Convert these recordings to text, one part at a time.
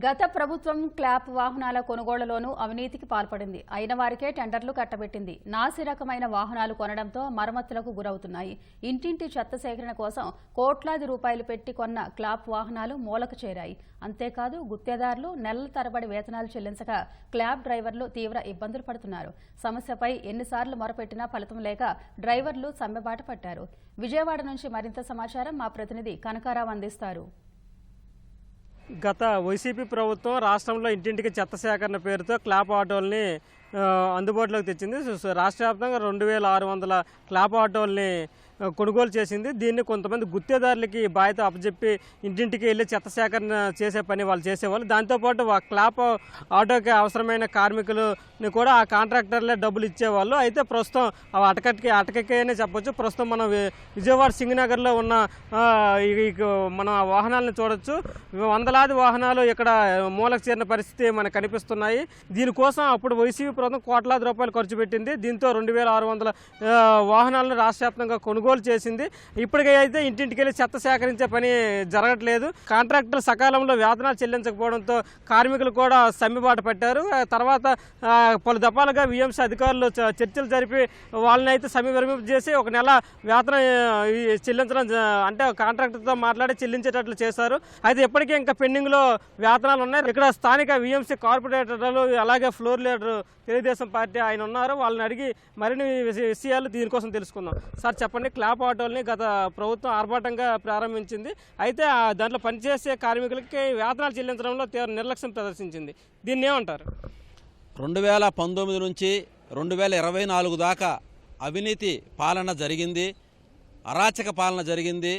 గత ప్రభుత్వం క్లాప్ వాహనాల కొనుగోళ్ళలోనూ అవినీతికి పాల్పడింది. అయిన వారికే టెండర్లు కట్టబెట్టింది. నాసి రకమైన వాహనాలు కొనడంతో మరమ్మతులకు గురవుతున్నాయి. ఇంటింటి చెత్త సేకరణ కోసం కోట్లాది రూపాయలు పెట్టి కొన్న క్లాప్ వాహనాలు మూలకు చేరాయి. అంతేకాదు గుత్తేదారులు నెలల తరబడి వేతనాలు చెల్లించక క్లాబ్ డ్రైవర్లు తీవ్ర ఇబ్బందులు పడుతున్నారు. సమస్యపై ఎన్నిసార్లు మొరపెట్టినా ఫలితం లేక డ్రైవర్లు సమ్మెబాట పట్టారు. విజయవాడ నుంచి మరింత సమాచారం మా ప్రతినిధి కనకారావు అందిస్తారు. గత వైసీపీ ప్రభుత్వం రాష్ట్రంలో ఇంటింటికి చెత్త సేకరణ పేరుతో క్లాప్ ఆటోల్ని అందుబాటులోకి తెచ్చింది. సో- రాష్ట్ర వ్యాప్తంగా రెండు వేల ఆరు వందల క్లాప్ ఆటోల్ని కొనుగోలు చేసింది. దీన్ని కొంతమంది గుత్తేదారులకి బాధ్యత అప్పచెప్పి ఇంటింటికి వెళ్ళి చెత్త సేకరణ చేసే పని వాళ్ళు చేసేవాళ్ళు. దాంతోపాటు ఆ క్లాప్ ఆటోకి అవసరమైన కార్మికులని కూడా ఆ కాంట్రాక్టర్లే డబ్బులు ఇచ్చేవాళ్ళు. అయితే ప్రస్తుతం అవి అటకట్కి అటకకే చెప్పొచ్చు. ప్రస్తుతం మనం విజయవాడ సింగనగర్లో ఉన్న ఈ- మన ఆ వాహనాలను చూడొచ్చు. వందలాది వాహనాలు ఇక్కడ మూలకు చేరిన పరిస్థితి మనకు కనిపిస్తున్నాయి. దీనికోసం అప్పుడు వైసీపీ ప్రభుత్వం కోట్లాది రూపాయలు ఖర్చు పెట్టింది. దీంతో రెండు వేల ఆరు వందల వాహనాలను రాష్ట్ర వ్యాప్తంగా కొనుగోలు చేసింది. ఇప్పటికైతే ఇంటింటికి వెళ్ళి చెత్త సేకరించే పని జరగట్లేదు. కాంట్రాక్టర్లు సకాలంలో వేతనాలు చెల్లించకపోవడంతో కార్మికులు కూడా సమ్మెబాట పట్టారు. ఆ తర్వాత పలు దఫాలుగా విఎంసీ అధికారులు చర్చలు జరిపి వాళ్ళని అయితే సమ్మె చేసి ఒక నెల వేతనం చెల్లించడం అంటే కాంట్రాక్టర్తో మాట్లాడి చెల్లించేటట్లు చేశారు. అయితే ఇప్పటికే ఇంకా పెండింగ్లో వేతనాలు ఉన్నాయి ఇక్కడ స్థానిక విఎంసీ కార్పొరేటర్లు అలాగే ఫ్లోర్ లీడర్ తెలుగుదేశం పార్టీ ఆయన ఉన్నారు. వాళ్ళని అడిగి మరిన్ని విషయాలు దీనికోసం తెలుసుకుందాం. సార్ చెప్పండి. క్లాప్ ఆటోల్ని గత ప్రభుత్వం ఆర్భాటంగా ప్రారంభించింది. అయితే ఆ దాంట్లో పనిచేసే కార్మికులకి వేతనాలు చెల్లించడంలో తీవ్ర నిర్లక్ష్యం ప్రదర్శించింది. దీన్ని ఏమంటారు? రెండు వేల పంతొమ్మిది నుంచి రెండు వేల ఇరవై నాలుగు దాకా అవినీతి పాలన జరిగింది. అరాచక పాలన జరిగింది.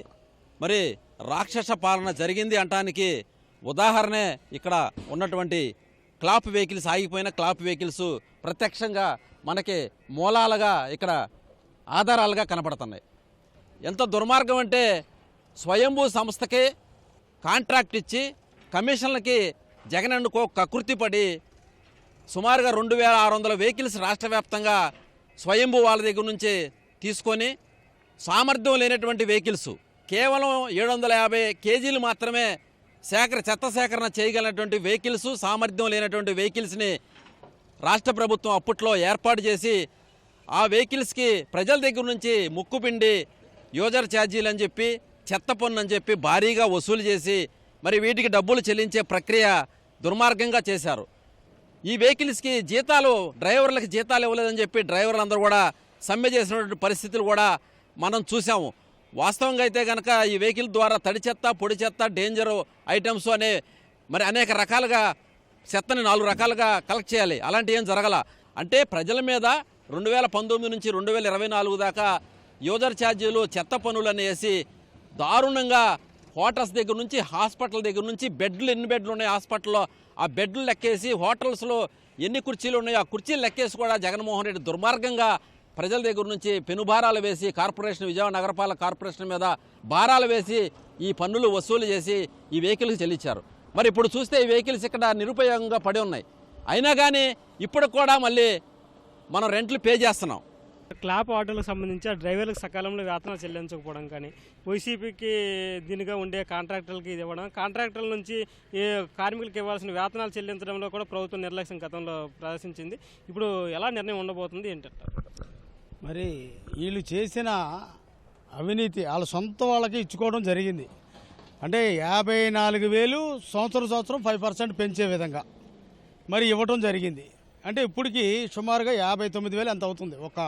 మరి రాక్షస పాలన జరిగింది అంటానికి ఉదాహరణే ఇక్కడ ఉన్నటువంటి క్లాప్ వెహికల్స్ ఆగిపోయిన క్లాప్ వెహికల్స్ ప్రత్యక్షంగా మనకి మూలాలుగా ఇక్కడ ఆధారాలుగా కనపడుతున్నాయి. ఎంత దుర్మార్గం అంటే స్వయంభూ సంస్థకి కాంట్రాక్ట్ ఇచ్చి కమిషన్లకి జగనన్నుకో కకృతిపడి సుమారుగా రెండు వేల ఆరు వందల వెహికల్స్ రాష్ట్ర వ్యాప్తంగా స్వయంభూ వాళ్ళ దగ్గర నుంచి తీసుకొని సామర్థ్యం లేనటువంటి వెహికల్స్ కేవలం ఏడు వందల యాభై కేజీలు మాత్రమే సేకర చెత్త సేకరణ చేయగలిగినటువంటి వెహికల్స్ సామర్థ్యం లేనటువంటి వెహికల్స్ని రాష్ట్ర ప్రభుత్వం అప్పట్లో ఏర్పాటు చేసి ఆ వెహికల్స్కి ప్రజల దగ్గర నుంచి ముక్కుపిండి యూజర్ ఛార్జీలు అని చెప్పి చెత్త పన్ను అని చెప్పి భారీగా వసూలు చేసి మరి వీటికి డబ్బులు చెల్లించే ప్రక్రియ దుర్మార్గంగా చేశారు. ఈ వెహికల్స్కి జీతాలు డ్రైవర్లకు జీతాలు ఇవ్వలేదని చెప్పి డ్రైవర్లందరూ కూడా సమ్మె చేసినటువంటి పరిస్థితులు కూడా మనం చూసాము వాస్తవంగా అయితే కనుక ఈ వెహికల్ ద్వారా తడి చెత్త పొడి చెత్త డేంజర్ ఐటమ్స్ అనే మరి అనేక రకాలుగా చెత్తని నాలుగు రకాలుగా కలెక్ట్ చేయాలి. అలాంటి ఏం జరగల. అంటే ప్రజల మీద రెండు వేల పంతొమ్మిది నుంచి రెండు వేల ఇరవై నాలుగు దాకా యూజర్ ఛార్జీలు చెత్త పనులు అనేసి దారుణంగా హోటల్స్ దగ్గర నుంచి హాస్పిటల్ దగ్గర నుంచి బెడ్లు ఎన్ని బెడ్లు ఉన్నాయి హాస్పిటల్లో? ఆ బెడ్లు లెక్కేసి హోటల్స్లో ఎన్ని కుర్చీలు ఉన్నాయో ఆ కుర్చీలు లెక్కేసి కూడా జగన్మోహన్ రెడ్డి దుర్మార్గంగా ప్రజల దగ్గర నుంచి పెనుభారాలు వేసి కార్పొరేషన్ విజయవాడ నగరపాలక కార్పొరేషన్ మీద భారాలు వేసి ఈ పన్నులు వసూలు చేసి ఈ వెహికల్కి చెల్లించారు. మరి ఇప్పుడు చూస్తే ఈ వెహికల్స్ ఇక్కడ నిరుపయోగంగా పడి ఉన్నాయి. అయినా కానీ ఇప్పుడు కూడా మళ్ళీ మనం రెంట్లు పే చేస్తున్నాం. క్లాప్ ఆటోలకు సంబంధించి ఆ డ్రైవర్లకు సకాలంలో వేతనాలు చెల్లించకపోవడం కానీ వైసీపీకి దీనిగా ఉండే కాంట్రాక్టర్లకి ఇది ఇవ్వడం కాంట్రాక్టర్ల నుంచి కార్మికులకు ఇవ్వాల్సిన వేతనాలు చెల్లించడంలో కూడా ప్రభుత్వం నిర్లక్ష్యం గతంలో ప్రదర్శించింది. ఇప్పుడు ఎలా నిర్ణయం ఉండబోతుంది ఏంటంటారు? మరి వీళ్ళు చేసిన అవినీతి వాళ్ళ సొంత వాళ్ళకి ఇచ్చుకోవడం జరిగింది. అంటే యాభై నాలుగు వేలు సంవత్సరం సంవత్సరం ఫైవ్ పర్సెంట్ పెంచే విధంగా మరి ఇవ్వటం జరిగింది. అంటే ఇప్పటికి సుమారుగా యాభై తొమ్మిది వేలు ఎంత అవుతుంది ఒక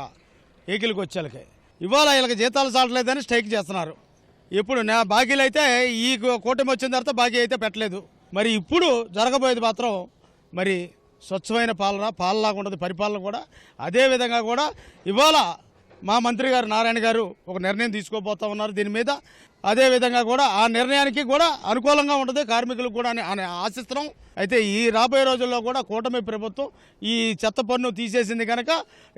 ఏకిలికి వచ్చేళ్ళకి ఇవాళ వీళ్ళకి జీతాలు చాలట్లేదని స్ట్రైక్ చేస్తున్నారు. ఇప్పుడు నా బాకీలు అయితే ఈ కూటమి వచ్చిన తర్వాత బాకీ అయితే పెట్టలేదు. మరి ఇప్పుడు జరగబోయేది మాత్రం మరి స్వచ్ఛమైన పాలన పాలనలాగా ఉంటుంది పరిపాలన కూడా. అదే విధంగా కూడా ఇవాళ మా మంత్రి గారు నారాయణ గారు ఒక నిర్ణయం తీసుకోబోతా ఉన్నారు దీని మీద. అదే విధంగా కూడా ఆ నిర్ణయానికి కూడా అనుకూలంగా ఉంటుంది కార్మికులకు కూడా అని అని ఆశిస్తున్నాం. అయితే ఈ రాబోయే రోజుల్లో కూడా కూటమి ప్రభుత్వం ఈ చెత్త పన్ను తీసేసింది కనుక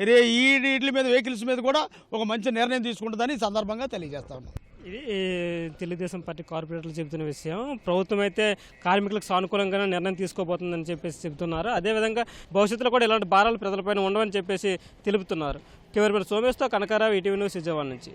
రే ఈ వీటి మీద వెహికల్స్ మీద కూడా ఒక మంచి నిర్ణయం తీసుకుంటుందని సందర్భంగా తెలియజేస్తా ఉన్నాం. ఇది ఈ, తెలుగుదేశం పార్టీ కార్పొరేటర్లు చెబుతున్న విషయం. ప్రభుత్వం అయితే కార్మికులకు సానుకూలంగానే నిర్ణయం తీసుకోబోతుందని చెప్పేసి చెబుతున్నారు. అదేవిధంగా భవిష్యత్తులో కూడా ఇలాంటి భారాలు ప్రజలపైన ఉండవని చెప్పేసి తెలుపుతున్నారు. కెమెరా సోమేష్తో కనకారావు ఈటీవీ న్యూస్ విజయవాడ నుంచి.